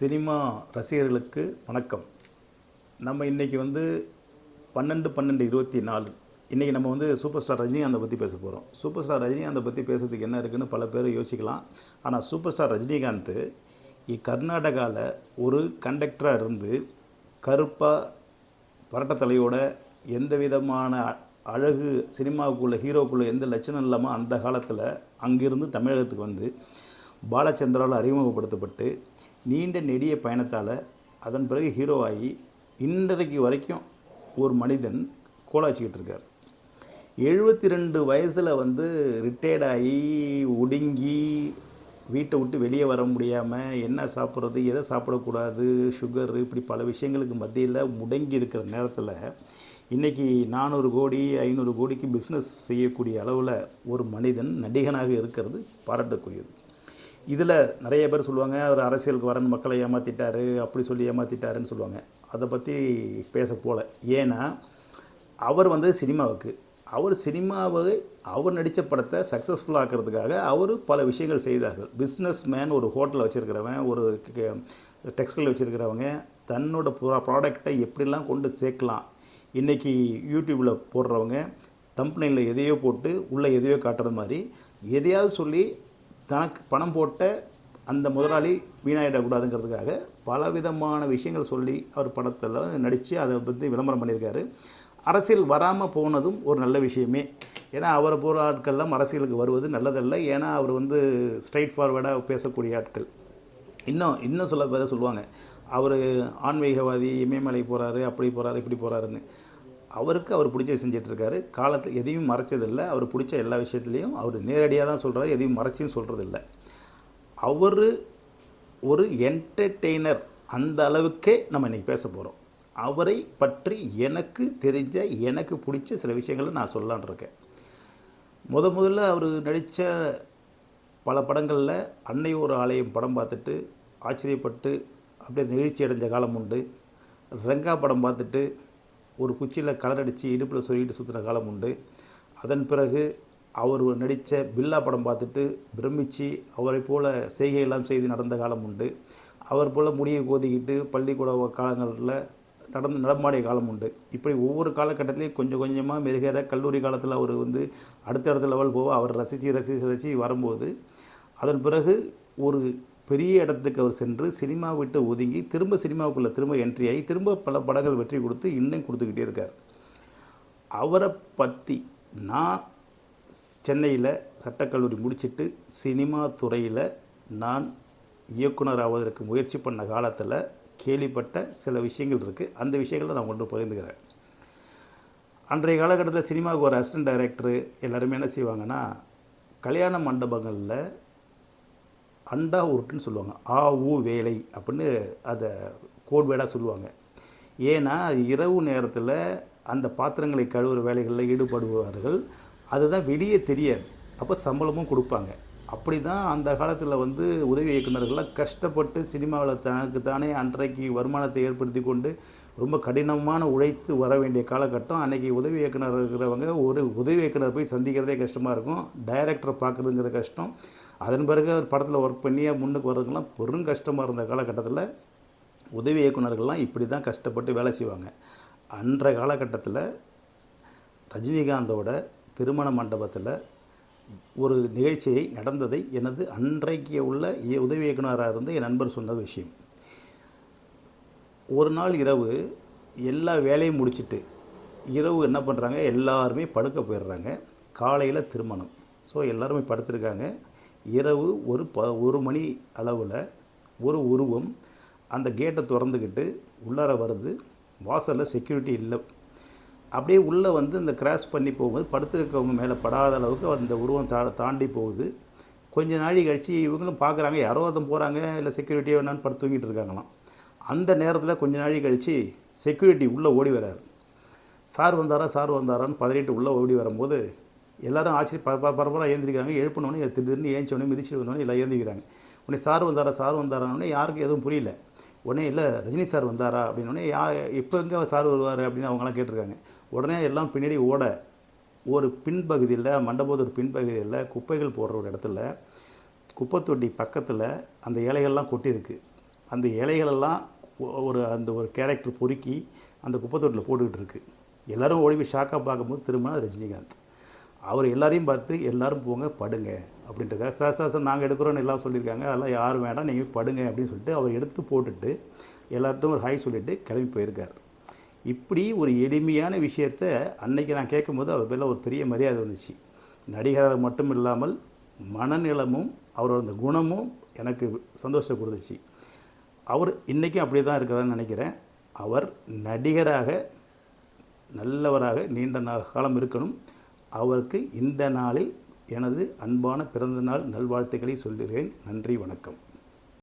Cinema ரசிகர்களுக்கு வணக்கம். நம்ம இன்றைக்கி வந்து பன்னெண்டு பன்னெண்டு இருபத்தி நாலு. இன்றைக்கி நம்ம வந்து சூப்பர் ஸ்டார் ரஜினிகாந்தை பற்றி பேச போகிறோம் சூப்பர் ஸ்டார் ரஜினிகாந்தை பற்றி பேசுறதுக்கு என்ன இருக்குன்னு பல பேர் யோசிக்கலாம். ஆனால் சூப்பர் ஸ்டார் ரஜினிகாந்த் கர்நாடகாவில் ஒரு கண்டக்டராக இருந்து கருப்பாக பரட்டத்தலையோட எந்த விதமான அழகு சினிமாவுக்குள்ளே ஹீரோக்குள்ளே எந்த லட்சணம் இல்லாமல் அந்த காலத்தில் அங்கிருந்து தமிழகத்துக்கு வந்து பாலச்சந்திராவில் அறிமுகப்படுத்தப்பட்டு நீண்ட நெடிய பயணத்தால் அதன் பிறகு ஹீரோ ஆகி இன்றைக்கு வரைக்கும் ஒரு மனிதன் கோலாச்சிக்கிட்டு இருக்கார். எழுபத்தி ரெண்டு வயசில் வந்து ரிட்டையர்ட் ஆகி ஒடுங்கி வீட்டை விட்டு வெளியே வர முடியாமல் என்ன சாப்பிட்றது எதை சாப்பிடக்கூடாது சுகர் இப்படி பல விஷயங்களுக்கு மத்தியில் முடங்கி இருக்கிற நேரத்தில் இன்றைக்கி நானூறு கோடி ஐநூறு கோடிக்கு பிஸ்னஸ் செய்யக்கூடிய அளவில் ஒரு மனிதன் நடிகனாக இருக்கிறது பாராட்டக்கூடியது. இதில் நிறைய பேர் சொல்லுவாங்க அவர் அரசியலுக்கு வரன் மக்களை ஏமாற்றிட்டாரு அப்படி சொல்லி ஏமாற்றிட்டாருன்னு சொல்லுவாங்க. அதை பற்றி பேச போல. ஏன்னா அவர் வந்து சினிமாவுக்கு அவர் சினிமாவை அவர் நடித்த படத்தை சக்ஸஸ்ஃபுல்லாக்கிறதுக்காக அவர் பல விஷயங்கள் செய்தார்கள். பிஸ்னஸ் மேன் ஒரு ஹோட்டலில் வச்சுருக்கிறவன் ஒரு டெக்ஸ்டைல் வச்சுருக்கிறவங்க தன்னோட ப்ராடக்டை எப்படிலாம் கொண்டு சேர்க்கலாம்? இன்றைக்கி யூடியூப்பில் போடுறவங்க தம்பனையில் எதையோ போட்டு உள்ளே எதையோ காட்டுற மாதிரி எதையாவது சொல்லி தனக்கு பணம் போட்ட அந்த முதலாளி வீணாயிடக்கூடாதுங்கிறதுக்காக பலவிதமான விஷயங்கள் சொல்லி அவர் படத்தில் நடித்து அதை பற்றி விளம்பரம் பண்ணியிருக்காரு. அரசியல் வராமல் போனதும் ஒரு நல்ல விஷயமே. ஏன்னா அவரை போகிற ஆட்கள்லாம் அரசியலுக்கு வருவது நல்லதல்ல. ஏன்னா அவர் வந்து ஸ்ட்ரைட் ஃபார்வேர்டாக பேசக்கூடிய ஆட்கள். இன்னும் இன்னும் சொல்ல பேர் சொல்லுவாங்க அவர் ஆன்மீகவாதி இமயமலை போகிறாரு அப்படி போகிறாரு இப்படி போகிறாருன்னு அவருக்கு அவர் பிடிச்சது செஞ்சிட்ருக்காரு. காலத்தில் எதையும் மறைச்சதில்லை. அவர் பிடிச்ச எல்லா விஷயத்துலேயும் அவர் நேரடியாக தான் சொல்கிறாரு எதையும் மறைச்சின்னு சொல்கிறதில்ல அவர் ஒரு என்டர்டெய்னர் அந்த அளவுக்கே நம்ம இன்றைக்கி பேச போகிறோம் அவரை பற்றி எனக்கு தெரிஞ்ச எனக்கு பிடிச்ச சில விஷயங்களை நான் சொல்லலான் இருக்கேன். முத முதல்ல அவர் நடித்த பல படங்களில் அன்னை ஒரு ஆலயம் படம் பார்த்துட்டு ஆச்சரியப்பட்டு அப்படியே நெகிழ்ச்சி அடைஞ்ச காலம் உண்டு. ரெங்கா படம் பார்த்துட்டு ஒரு குச்சியில் கலர் அடித்து இடுப்பில் சொல்லிட்டு சுற்றின காலம் உண்டு. அதன் பிறகு அவர் நடித்த பில்லா படம் பார்த்துட்டு பிரமிச்சு அவரை போல் செய்கையெல்லாம் செய்து நடந்த காலம் உண்டு. அவர் போல் முடியை கோதிக்கிட்டு பள்ளிக்கூட காலங்களில் நடந்து நடமாடிய காலம் உண்டு. இப்படி ஒவ்வொரு காலகட்டத்திலையும் கொஞ்சம் கொஞ்சமாக மெருகேற கல்லூரி காலத்தில் அவர் வந்து அடுத்தடுத்த லெவல் போக அவர் ரசித்து ரசித்து ரசித்து வரும்போது அதன் பிறகு ஒரு பெரிய இடத்துக்கு அவர் சென்று சினிமா விட்டு ஒதுங்கி திரும்ப சினிமாவுக்குள்ளே திரும்ப என்ட்ரி ஆகி திரும்ப பல படங்கள் வெற்றி கொடுத்து இன்னும் கொடுத்துக்கிட்டே இருக்கார். அவரை பற்றி நான் சென்னையில் சட்டக்கல்லூரி முடிச்சுட்டு சினிமா துறையில் நான் இயக்குனராவதற்கு முயற்சி பண்ண காலத்தில் கேள்விப்பட்ட சில விஷயங்கள் இருக்குது அந்த விஷயங்களை நான் கொண்டு பகிர்ந்துக்கிறேன். அன்றைய காலகட்டத்தில் சினிமாவுக்கு ஒரு அசிஸ்டன்ட் டைரக்டரு எல்லாருமே என்ன செய்வாங்கன்னா கல்யாண மண்டபங்களில் அண்டா உருட்டுன்னு சொல்லுவாங்க. ஆ ஊ வேலை அப்படின்னு அதை கோட்வேடாக சொல்லுவாங்க. ஏன்னா இரவு நேரத்தில் அந்த பாத்திரங்களை கழுவுற வேலைகளில் ஈடுபடுவார்கள் அதுதான் வெளியே தெரியாது. அப்போ சம்பளமும் கொடுப்பாங்க. அப்படி தான் அந்த காலத்தில் வந்து உதவி இயக்குநர்கள்லாம் கஷ்டப்பட்டு சினிமாவில் தனக்கு தானே அன்றைக்கு வருமானத்தை ஏற்படுத்தி கொண்டு ரொம்ப கடினமான உழைத்து வர வேண்டிய காலகட்டம். அன்றைக்கி உதவி இயக்குனர் இருக்கிறவங்க ஒரு உதவி இயக்குனர் போய் சந்திக்கிறதே கஷ்டமாக இருக்கும். டைரக்டரை பார்க்குறதுங்கிற கஷ்டம். அதன் பிறகு அவர் படத்தில் ஒர்க் பண்ணி முன்னுக்கு வர்றதுக்கெல்லாம் பெரும் கஷ்டமாக இருந்த காலகட்டத்தில் உதவி இயக்குநர்கள்லாம் இப்படி தான் கஷ்டப்பட்டு வேலை செய்வாங்க. அன்றைய காலகட்டத்தில் ரஜினிகாந்தோட திருமண மண்டபத்தில் ஒரு நிகழ்ச்சியை நடந்ததை எனது அன்றைக்கு உள்ள உதவி இயக்குனராக இருந்து என் நண்பர் சொன்ன விஷயம். ஒரு நாள் இரவு எல்லா வேலையும் முடிச்சுட்டு இரவு என்ன பண்ணுறாங்க எல்லாருமே படுக்க போயிடுறாங்க. காலையில் திருமணம். ஸோ எல்லாருமே படுத்திருக்காங்க. இரவு ஒரு ப ஒரு மணி அளவில் ஒரு உருவம் அந்த கேட்டை திறந்துக்கிட்டு உள்ளார வருது வாசலில் செக்யூரிட்டி இல்லை. அப்படியே உள்ளே வந்து இந்த கிராஸ் பண்ணி போகும்போது படுத்துருக்கவங்க மேலே படாத அளவுக்கு அந்த உருவம் தா தாண்டி போகுது. கொஞ்ச நாழி கழித்து இவங்களும் பார்க்குறாங்க யாரோ ஒருத்தன் போகிறாங்க இல்லை செக்யூரிட்டியோ என்னன்னு படுத்து தூங்கிட்டு இருக்காங்களாம். அந்த நேரத்தில் கொஞ்ச நாழி கழித்து செக்யூரிட்டி உள்ளே ஓடி வராரு. சார் வந்தாரா சார் வந்தாரான்னு பதினெட்டு உள்ளே ஓடி வரும்போது எல்லாரும் ஆச்சரிய பர பரபராக ஏந்திரிக்கிறாங்க. எழுப்பினோடனே திடீர்னு ஏஞ்சோடனே மிதிச்சுட்டு வந்தோடனே எல்லாம் ஏந்திரிக்கிறாங்க. உடனே சார் வந்தாரா சார் வந்தாரானே யாருக்கும் எதுவும் புரியல. உடனே இல்லை ரஜினி சார் வந்தாரா? அப்படின்னோடனே யா இப்போ எங்கே சார் வருவார்? அப்படின்னு அவங்களாம் கேட்டிருக்காங்க. உடனே எல்லாம் பின்னாடி ஓட ஒரு பின்பகுதியில் மண்டபத்தோட பின்பகுதியில் குப்பைகள் போடுற ஒரு இடத்துல குப்பை தொட்டி பக்கத்தில் அந்த இலைகள்லாம் கொட்டியிருக்கு. அந்த இலைகளெல்லாம் ஒரு அந்த ஒரு கேரக்டர் பொறுக்கி அந்த குப்பத்தொட்டில் போட்டுக்கிட்டு இருக்கு. எல்லாரும் ஓடி போய் ஷாக்காக பார்க்கும்போது திரும்ப ரஜினிகாந்த். அவர் எல்லாரையும் பார்த்து எல்லாரும் போங்க படுங்க அப்படின்றத சார் சார் சார் நாங்கள் எடுக்கிறோன்னு எல்லாம் சொல்லியிருக்காங்க. அதெல்லாம் யாரும் வேண்டாம் நீங்கள் படுங்க அப்படின்னு சொல்லிட்டு அவர் எடுத்து போட்டுட்டு எல்லார்ட்டும் ஒரு ஹாய் சொல்லிவிட்டு கிளம்பி போயிருக்கார். இப்படி ஒரு எளிமையான விஷயத்த அன்னைக்கு நான் கேட்கும்போது அவர் பேரில் ஒரு பெரிய மரியாதை வந்துச்சு. நடிகராக மட்டும் இல்லாமல் மனநிலமும் அவரோட அந்த குணமும் எனக்கு சந்தோஷத்தை கொடுத்துச்சு. அவர் இன்றைக்கும் அப்படி தான் இருக்கிறான்னு நினைக்கிறேன். அவர் நடிகராக நல்லவராக நீண்ட நா- காலம் இருக்கணும். அவருக்கு இந்த நாளில் எனது அன்பான பிறந்தநாள் நல்வாழ்த்துக்களை சொல்கிறேன் நன்றி வணக்கம்.